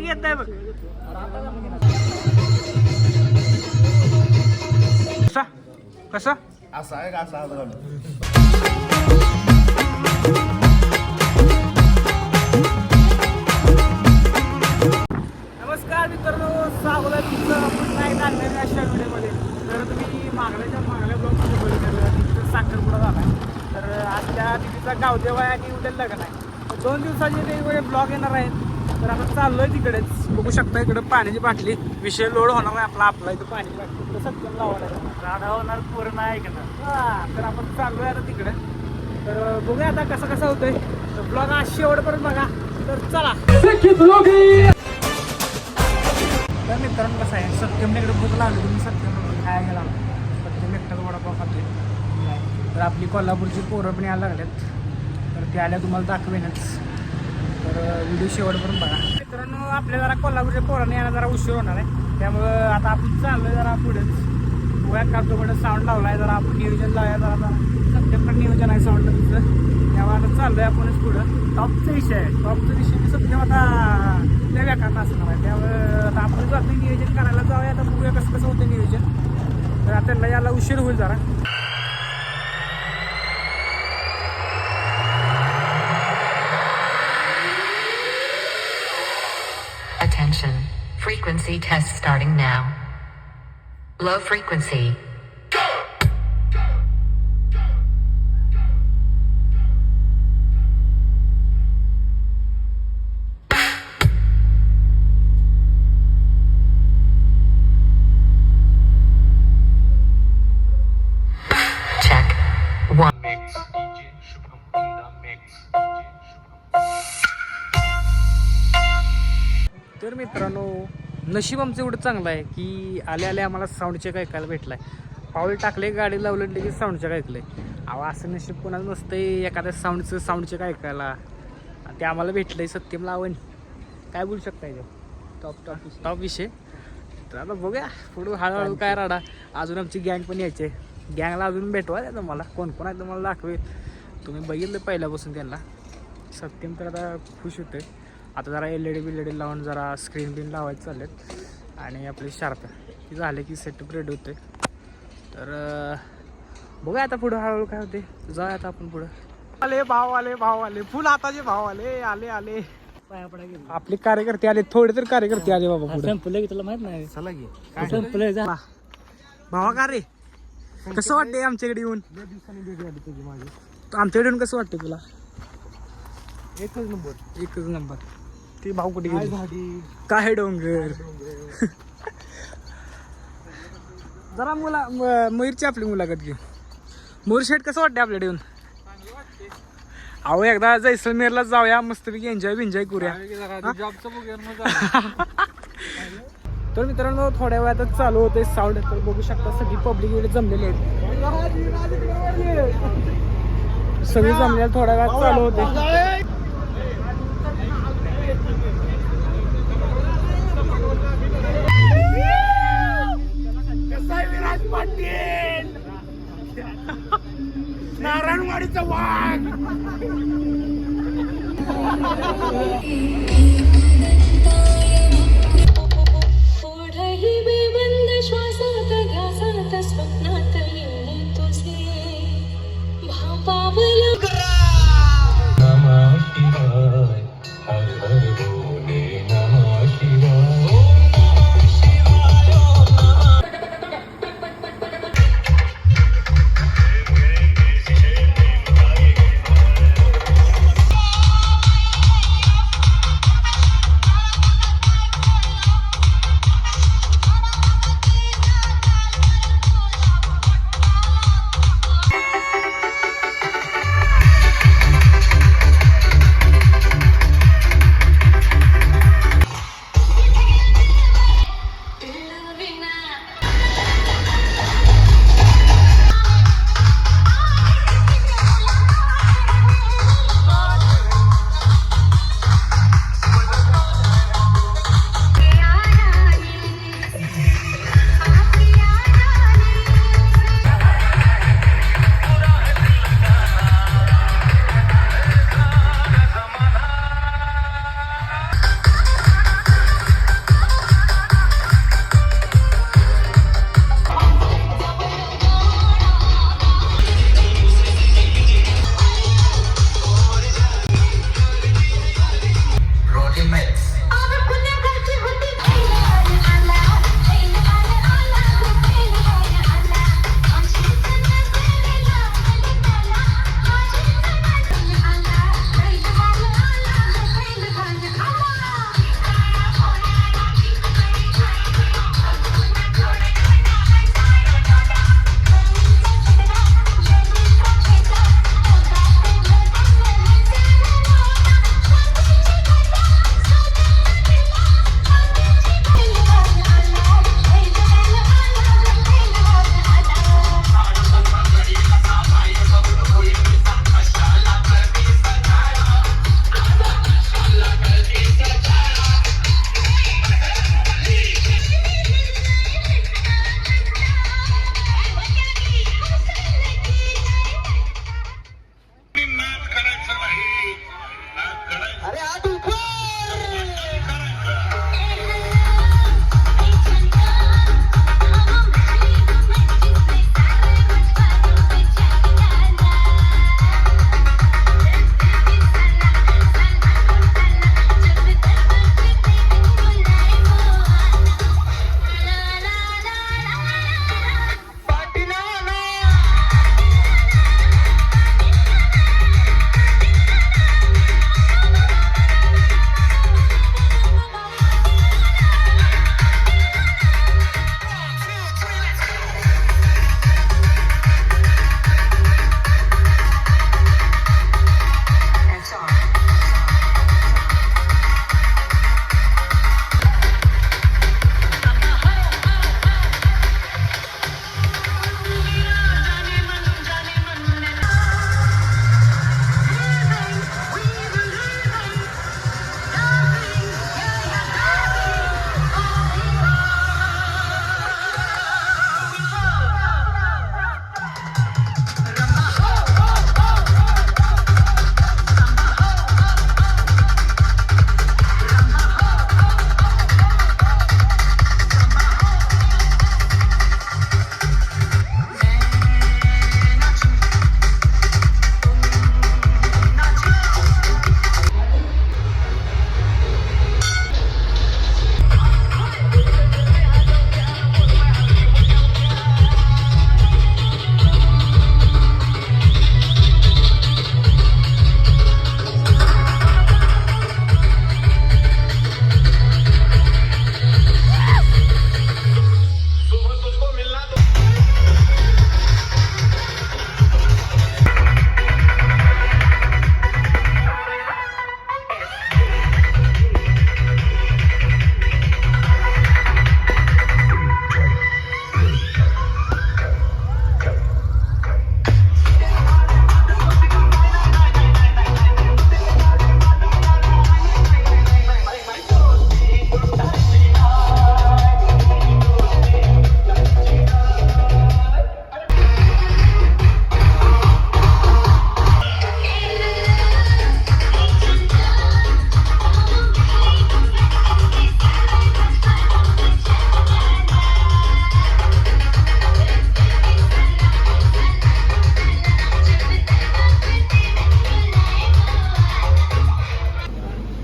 Topic येत आहे बघ. कसा? कसा? असा आहे का? असा नमस्कार मित्रांनो आहे तुमचं. पुन्हा एकदा आणलेल्या अशा व्हिडिओमध्ये तर तुम्ही मागल्याच्या मागल्या ब्लॉगमध्ये बघितलं तिथं साखरपुडा झाला तर आज त्या तिथीचा गावदेव आणि उद्या लग्न आहे. दोन दिवसाचे वेगवेगळे ब्लॉग येणार आहेत. तर आता चाललोय तिकडेच. बघू शकता इकडं पाण्याची बाटली. विषय लोड होणार आहे आपला आपला इथं पाण्याची बाटली. सत्यम लावायला राडा होणार पूर्ण आहे का हा तर आपण चाललोय आता तिकडे. तर बघूया आता कसं कसं होतंय. तर ब्लॉग आज शेवटपर्यंत बघा. तर चला. तर मित्रांनो कसं आहे? सत्यमकडे भूक लागली तुम्ही सत्यम खायला गेला सत्यम एकटाच वडापाव खातोय. तर आपली कोल्हापूरची पोरं पण यायला लागल्यात. तर ते आल्या तुम्हाला दाखवेनच. तर व्हिडिओ शेवटपर्यंत बघा. मित्रांनो आपल्या जरा कोल्हापूरच्या पोरांनी यायला जरा उशीर होणार आहे. त्यामुळं आता आपण चाललोय जरा पुढेच गोव्यात काढतो साऊंड लावलाय. जरा आपण नियोजन लावूया. जरा जरा नियोजन आहे साऊंड तिथं. तेव्हा आता चाललोय आपणच पुढं. टॉपचा विषय आहे. टॉपचा विषय मी सध्या आता त्या व्याखात असणार आहे. त्यामुळे आता आपण जातो नियोजन करायला. जाऊया आता बघूया कसं कसं होतं नियोजन. तर आता त्यांना याला उशीर होईल जरा. Frequency test starting now. Low frequency. Check. One. mix. DJ Shubham in the mix. DJ Shubham. तर मित्रांनो नशीब आमचं एवढं चांगलं आहे की आले आले आम्हाला साऊंड चेक ऐकायला भेटलाय. पाऊल टाकले गाडी लावलं की साऊंड चेक ऐकलंय. अहो असं नशीब कोणाचं नसतंय एखाद्या साऊंडचं साऊंड चेक ऐकायला. ते आम्हाला भेटलंय सत्यम लावण. काय बोलू शकता याच्यावर टॉप टॉप टॉप विषय? तर आता बघूया पुढं हळूहळू काय राडा. अजून आमची गँग पण यायची गँगला अजून भेटवा द्या तुम्हाला. कोण कोण आहे तुम्हाला दाखवेल. तुम्ही बघितलं पहिल्यापासून त्यांना. सत्यम तर आता खुश होते आता जरा एल ई डी बिल डी लावून जरा स्क्रीन बिन लावायचं चाललेत. आणि आपले शार्प. की झाले की सेटअप रेडी होते तर अं, बघूया आता पुढं हळूहळू काय होते जाऊया आता आपण पुढं. आले भाव आले भाव आले. फुल हाताचे भाव आले. आले आले. आपले कार्यकर्ते आले. थोडे तर कार्यकर्ते आले बाबा पुढे. संपलं की तुला माहीत नाही चला की. संपलं जा भावा का रे? कसं वाटतंय आमच्याकडे येऊन? आमच्याकडे येऊन कसं वाटतं तुला? एकच नंबर. एकच नंबर. ते भाऊ कुठे गेले? काय डोंगर? जरा मुला मयूरची आपली मुलाखत घे मयूर शेट कसं वाटते आपल्याकडे येऊन? अहो एकदा जैसलमेरला जाऊया मस्तपैकी एन्जॉय बिन्जॉय करूया. तर मित्रांनो थोड्या वेळातच चालू होते साऊंड तर बघू शकता सगळी पब्लिक इकडे जमलेली आहेत. सगळी जमलेली थोड्या वेळात चालू होते नारायणवाडीचा वाघ!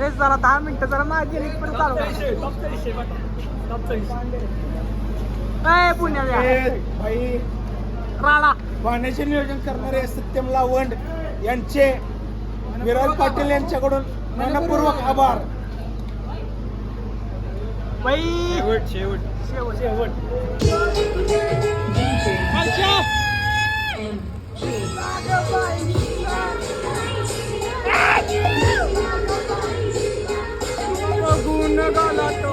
मिनिटं जरा मागे पण चालू काय पुण्याला भाई राणा पाण्याचे नियोजन करणारे सत्यम लावंड यांचे विराज पाटील यांच्याकडून मनपूर्वक आभार. बाई. शेवट शेवट. शेवट. Gala to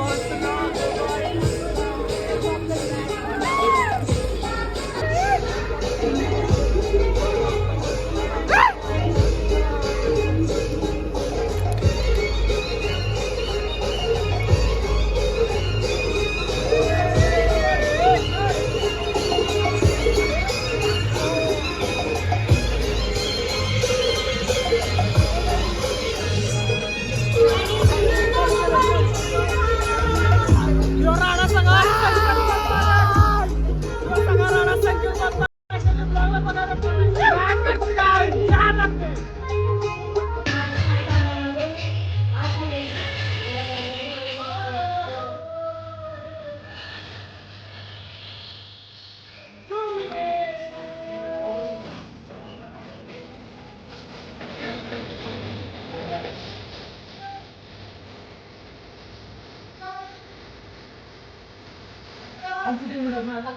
안 부르면 나가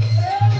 Yeah.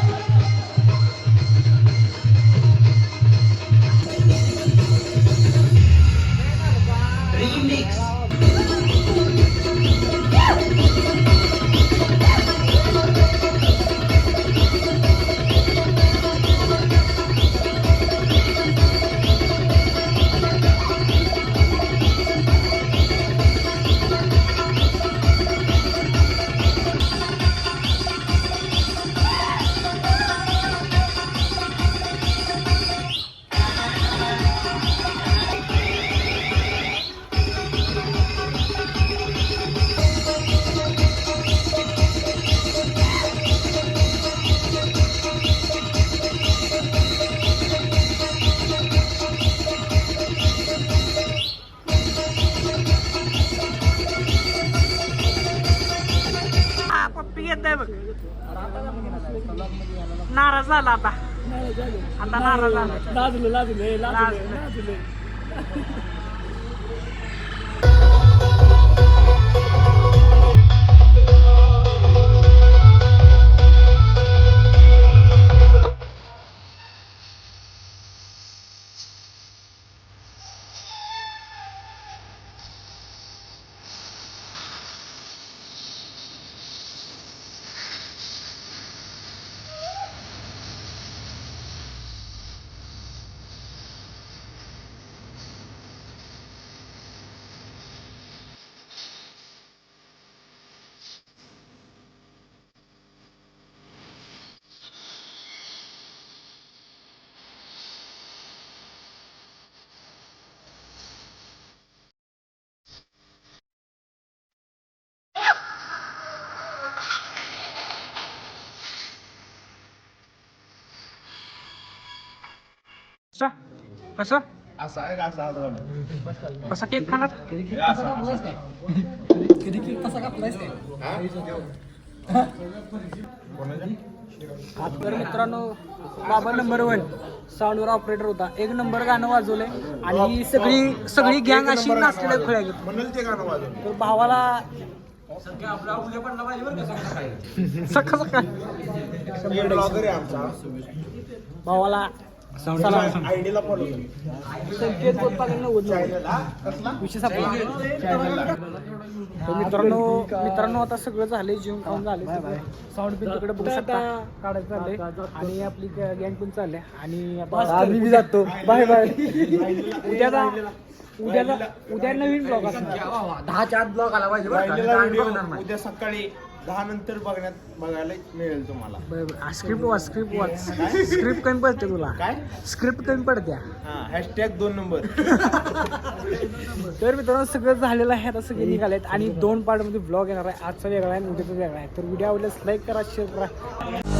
आता नाराज झाला लाजले लाजले लाजले. लाजले कसं? कसा केक खाणार? तर मित्रांनो बाबा नंबर वन साऊंडवर ऑपरेटर होता. एक नंबर गाणं वाजवलंय आणि ही सगळी सगळी गँग अशी नाचलेल्या खुळ्या घेत म्हणाल ते गाणं वाजवलं तर भावाला आहे आमचा. भावाला आयडीला फॉलो मित्रांनो मित्रांनो आता सगळं झालंय जेवण खाऊन झाले साऊंड पिन तिकडे बघू शकता. काढायचं चाललंय. आणि आपली गँग पण चाललंय. आणि जातो. Bye bye. उद्याचा उद्याचा उद्या नवीन ब्लॉग असणार. दहाच्या आत ब्लॉग आला पाहिजे. उद्या सकाळी दहा नंतर बघण्यात बघायला मिळेल तुम्हाला. स्क्रिप्ट वाच स्क्रिप्ट वाच. स्क्रिप्ट कमी पडते तुला. काय? स्क्रिप्ट कमी पडत्या. हा हॅशटॅग दोन नंबर तर मित्रांनो सगळं झालेलं आहे. आता सगळे निघालेत. आणि दोन पार्टमध्ये ब्लॉग येणार आहे. आजचा वेगळा आहे उद्याचा वेगळा आहे. तर व्हिडिओ आवडल्यास लाईक करा शेअर करा.